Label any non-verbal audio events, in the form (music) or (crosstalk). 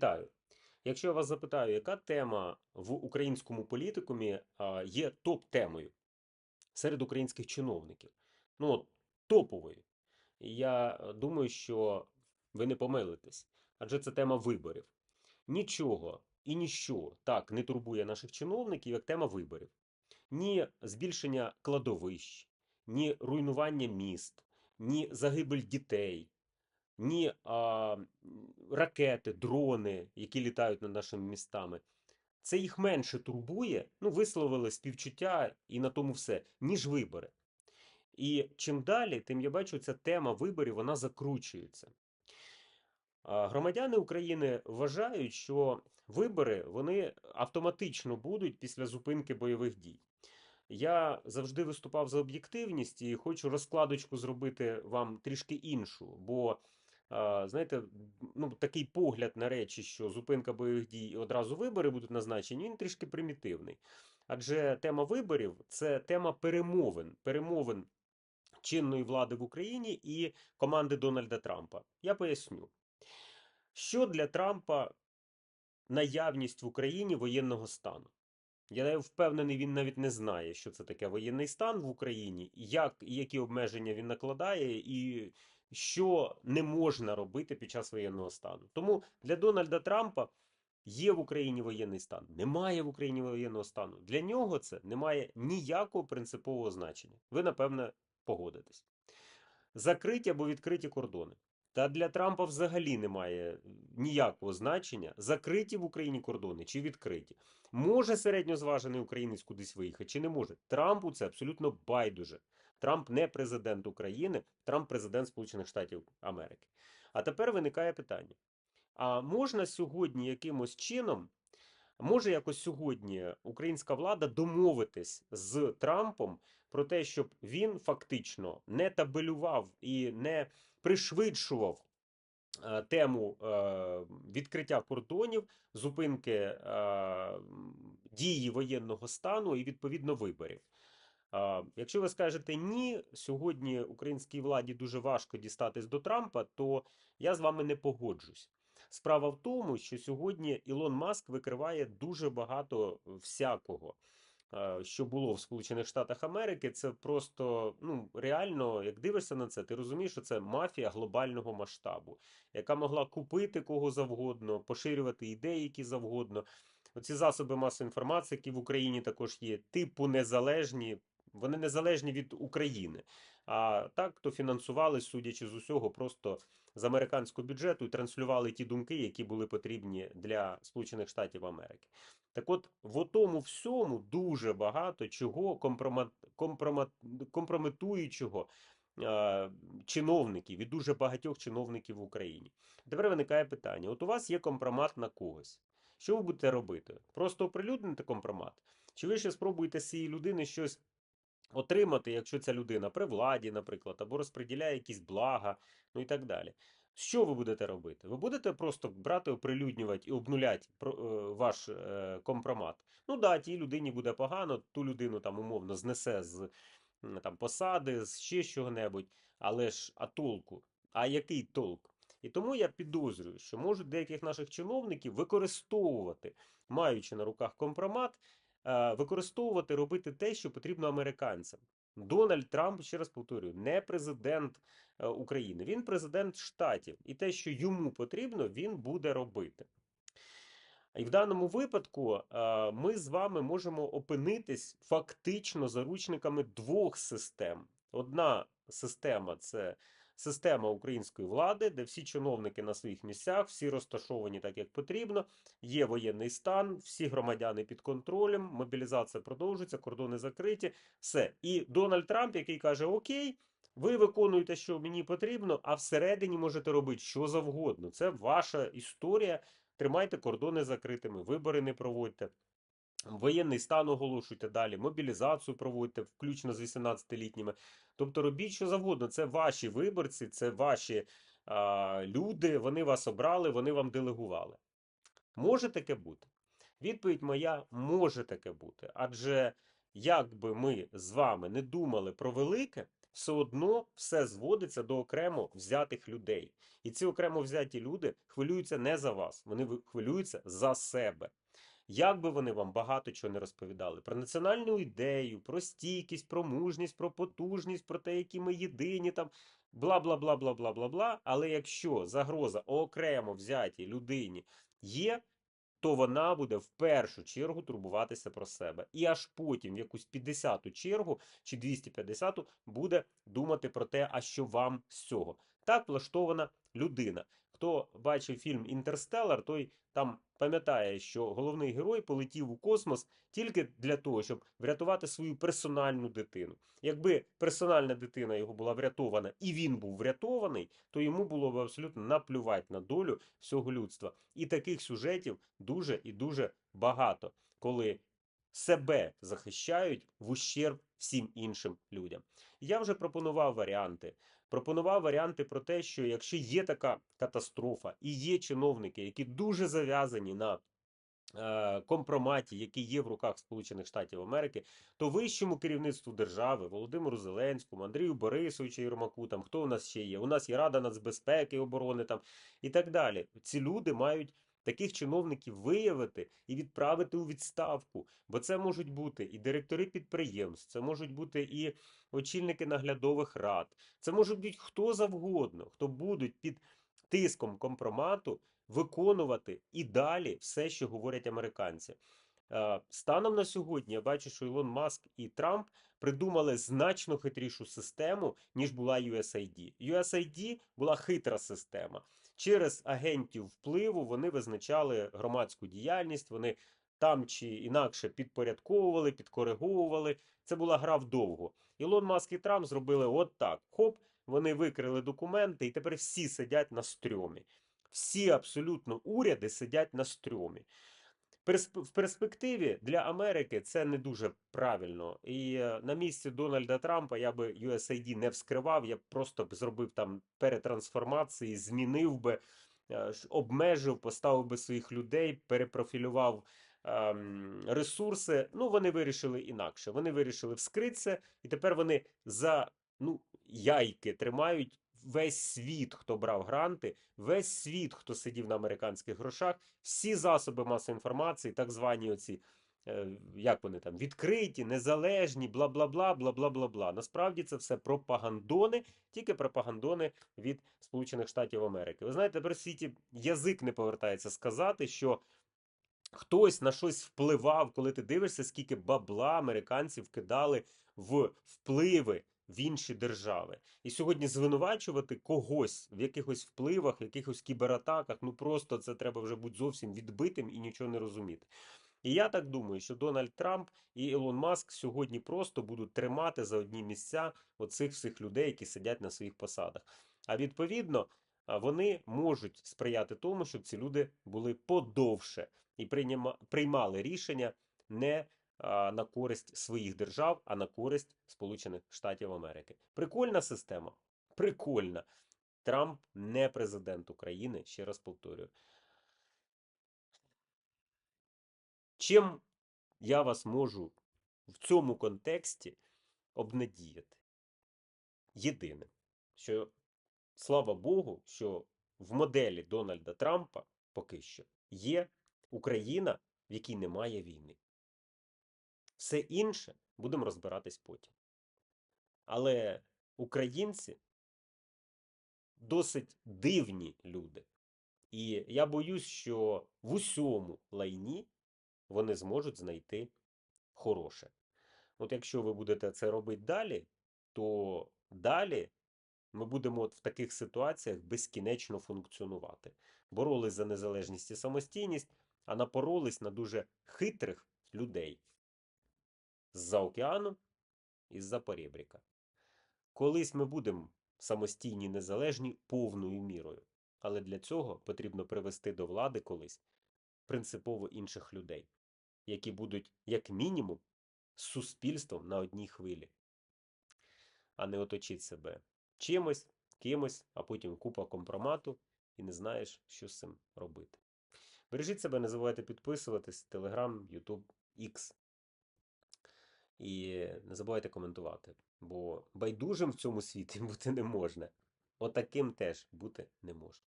Вітаю. Якщо я вас запитаю, яка тема в українському політикумі є топ-темою серед українських чиновників? Ну, от, топовою. Я е, думаю, що ви не помилитесь, адже це тема виборів. Нічого і ніщо так не турбує наших чиновників, як тема виборів. Ні збільшення кладовищ, ні руйнування міст, ні загибель дітей, ні а, ракети, дрони, які літають над нашими містами. Це їх менше турбує, ну, висловили співчуття і на тому все, ніж вибори. І чим далі, тим я бачу, ця тема виборів вона закручується. А, Громадяни України вважають, що вибори вони автоматично будуть після зупинки бойових дій. Я завжди виступав за об'єктивність і хочу розкладочку зробити вам трішки іншу, бо знаєте, ну такий погляд на речі, що зупинка бойових дій і одразу вибори будуть назначені, він трішки примітивний. Адже тема виборів це тема перемовин, перемовин чинної влади в Україні і команди Дональда Трампа. Я поясню, що для Трампа наявність в Україні воєнного стану. Я впевнений, він навіть не знає, що це таке воєнний стан в Україні, як які обмеження він накладає, і що не можна робити під час воєнного стану. Тому для Дональда Трампа є в Україні воєнний стан, немає в Україні воєнного стану. Для нього це не має ніякого принципового значення. Ви, напевне, погодитесь. Закриті або відкриті кордони. Та для Трампа взагалі немає ніякого значення, закриті в Україні кордони чи відкриті. Може середньозважений українець кудись виїхати, чи не може. Трампу це абсолютно байдуже. Трамп не президент України, Трамп президент Сполучених Штатів Америки. А тепер виникає питання: а можна сьогодні якимось чином, може якось сьогодні українська влада домовитись з Трампом про те, щоб він фактично не табелював і не пришвидшував е, тему е, відкриття кордонів, зупинки е, дії воєнного стану і відповідно виборів. Якщо ви скажете ні, сьогодні українській владі дуже важко дістатись до Трампа, то я з вами не погоджусь. Справа в тому, що сьогодні Ілон Маск викриває дуже багато всякого, що було в Сполучених Штатах Америки. Це просто ну реально, як дивишся на це, ти розумієш, що це мафія глобального масштабу, яка могла купити кого завгодно, поширювати ідеї, які завгодно. Оці засоби масової інформації, які в Україні також є, типу незалежні, вони незалежні від України. А так то фінансували, судячи з усього, просто з американського бюджету і транслювали ті думки, які були потрібні для Сполучених Штатів Америки. Так от, в тому всьому дуже багато чого компрома... компрома... компрометуючого е, чиновників і дуже багатьох чиновників в Україні. Тепер виникає питання: от у вас є компромат на когось. Що ви будете робити? Просто оприлюднити компромат? Чи ви ще спробуєте з цієї людини щось отримати, якщо ця людина при владі, наприклад, або розподіляє якісь блага, ну і так далі? Що ви будете робити? Ви будете просто брати, оприлюднювати і обнуляти е, ваш е, компромат. Ну да, тій людині буде погано, ту людину там умовно знесе з там, посади, з ще чого-небудь, але ж а толку? А який толк? І тому я підозрюю, що можуть деяких наших чиновників використовувати, маючи на руках компромат, е, використовувати, робити те, що потрібно американцям. Дональд Трамп, ще раз повторюю, не президент України, він президент штатів, і те, що йому потрібно, він буде робити. І в даному випадку е, ми з вами можемо опинитись фактично заручниками двох систем. Одна система це система української влади, де всі чиновники на своїх місцях, всі розташовані так, як потрібно. Є воєнний стан, всі громадяни під контролем, мобілізація продовжується, кордони закриті. Все. І Дональд Трамп, який каже: Окей. Ви виконуєте, що мені потрібно, а всередині можете робити що завгодно. Це ваша історія. Тримайте кордони закритими, вибори не проводьте. Воєнний стан оголошуйте далі, мобілізацію проводьте, включно з 18-літніми. Тобто робіть що завгодно. Це ваші виборці, це ваші а, люди, вони вас обрали, вони вам делегували. Може таке бути? Відповідь моя може таке бути. Адже як би ми з вами не думали про велике, все одно все зводиться до окремо взятих людей. І ці окремо взяті люди хвилюються не за вас, вони хвилюються за себе. Як би вони вам багато чого не розповідали про національну ідею, про стійкість, про мужність, про потужність, про те, які ми єдині, там бла бла бла бла бла бла бла. Але якщо загроза окремо взятій людині є, то вона буде в першу чергу турбуватися про себе. І аж потім, в якусь 50-ту чергу чи 250-ту, буде думати про те, а що вам з цього. Так влаштована людина. Хто бачив фільм Інтерстеллар, той там пам'ятає, що головний герой полетів у космос тільки для того, щоб врятувати свою персональну дитину. Якби персональна дитина його була врятована і він був врятований, то йому було б абсолютно наплювати на долю всього людства. І таких сюжетів дуже і дуже багато, коли себе захищають в ущерб всім іншим людям. Я вже пропонував варіанти. Пропонував варіанти про те, що якщо є така катастрофа і є чиновники, які дуже зав'язані на е, компроматі, який є в руках Сполучених Штатів Америки, то вищому керівництву держави Володимиру Зеленському, Андрію Борисовичу Єрмаку, там хто у нас ще є? У нас є Рада нацбезпеки, оборони там і так далі. Ці люди мають. Таких чиновників виявити і відправити у відставку, бо це можуть бути і директори підприємств, це можуть бути і очільники наглядових рад, це можуть бути хто завгодно, хто будуть під тиском компромату виконувати і далі все, що говорять американці. Е, Станом на сьогодні я бачу, що Ілон Маск і Трамп придумали значно хитрішу систему, ніж була USAID. USAID була хитра система. Через агентів впливу вони визначали громадську діяльність, вони там чи інакше підпорядковували, підкориговували. Це була гра вдовго. Ілон Маск і Трамп зробили от так: хоп, вони викрили документи, і тепер всі сидять на стрьомі. Всі абсолютно уряди сидять на стрьомі. В перспективі для Америки це не дуже правильно. І е, на місці Дональда Трампа я би USAID не вскривав, я просто б зробив там перетрансформації, змінив би, е, обмежив, поставив би своїх людей, перепрофілював ем, ресурси. Ну, вони вирішили інакше. Вони вирішили вскрити це, і тепер вони за ну, яйки тримають весь світ, хто брав гранти, весь світ, хто сидів на американських грошах, всі засоби масової інформації, так звані оці. е, Як вони там відкриті, незалежні, бла бла бла, бла бла бла бла. Насправді це все пропагандони, тільки пропагандони від Сполучених Штатів Америки. Ви знаєте, тепер світі язик не повертається сказати, що хтось на щось впливав, коли ти дивишся, скільки бабла американці вкидали в впливи в інші держави. І сьогодні звинувачувати когось в якихось впливах, в якихось кібератаках, ну просто це треба вже бути зовсім відбитим і нічого не розуміти. І я так думаю, що Дональд Трамп і Ілон Маск сьогодні просто будуть тримати за одні місця оцих всіх людей, які сидять на своїх посадах. А відповідно, вони можуть сприяти тому, щоб ці люди були подовше і приймали рішення не на користь своїх держав, а на користь Сполучених Штатів Америки. Прикольна система. Прикольна. Трамп не президент України, ще раз повторюю. Чим я вас можу в цьому контексті обнадіяти? Єдине, що слава Богу, що в моделі Дональда Трампа поки що є Україна, в якій немає війни. Все інше будемо розбиратись потім. Але українці досить дивні люди. І я боюсь, що в усьому лайні вони зможуть знайти хороше. От якщо ви будете це робити далі, то далі ми будемо от в таких ситуаціях безкінечно функціонувати. Боролись за незалежність і самостійність, а напоролись на дуже хитрих людей з-за океану і з-за поребріка. Колись ми будемо самостійні незалежні повною мірою. Але для цього потрібно привести до влади колись принципово інших людей, які будуть, як мінімум, суспільством на одній хвилі, а не оточить себе чимось, кимось, а потім купа компромату і не знаєш, що з цим робити. Бережіть себе, не забувайте підписуватись, Telegram, YouTube, X. І не забувайте коментувати, бо байдужим в цьому світі (laughs) бути не можна. Отаким теж бути не можна.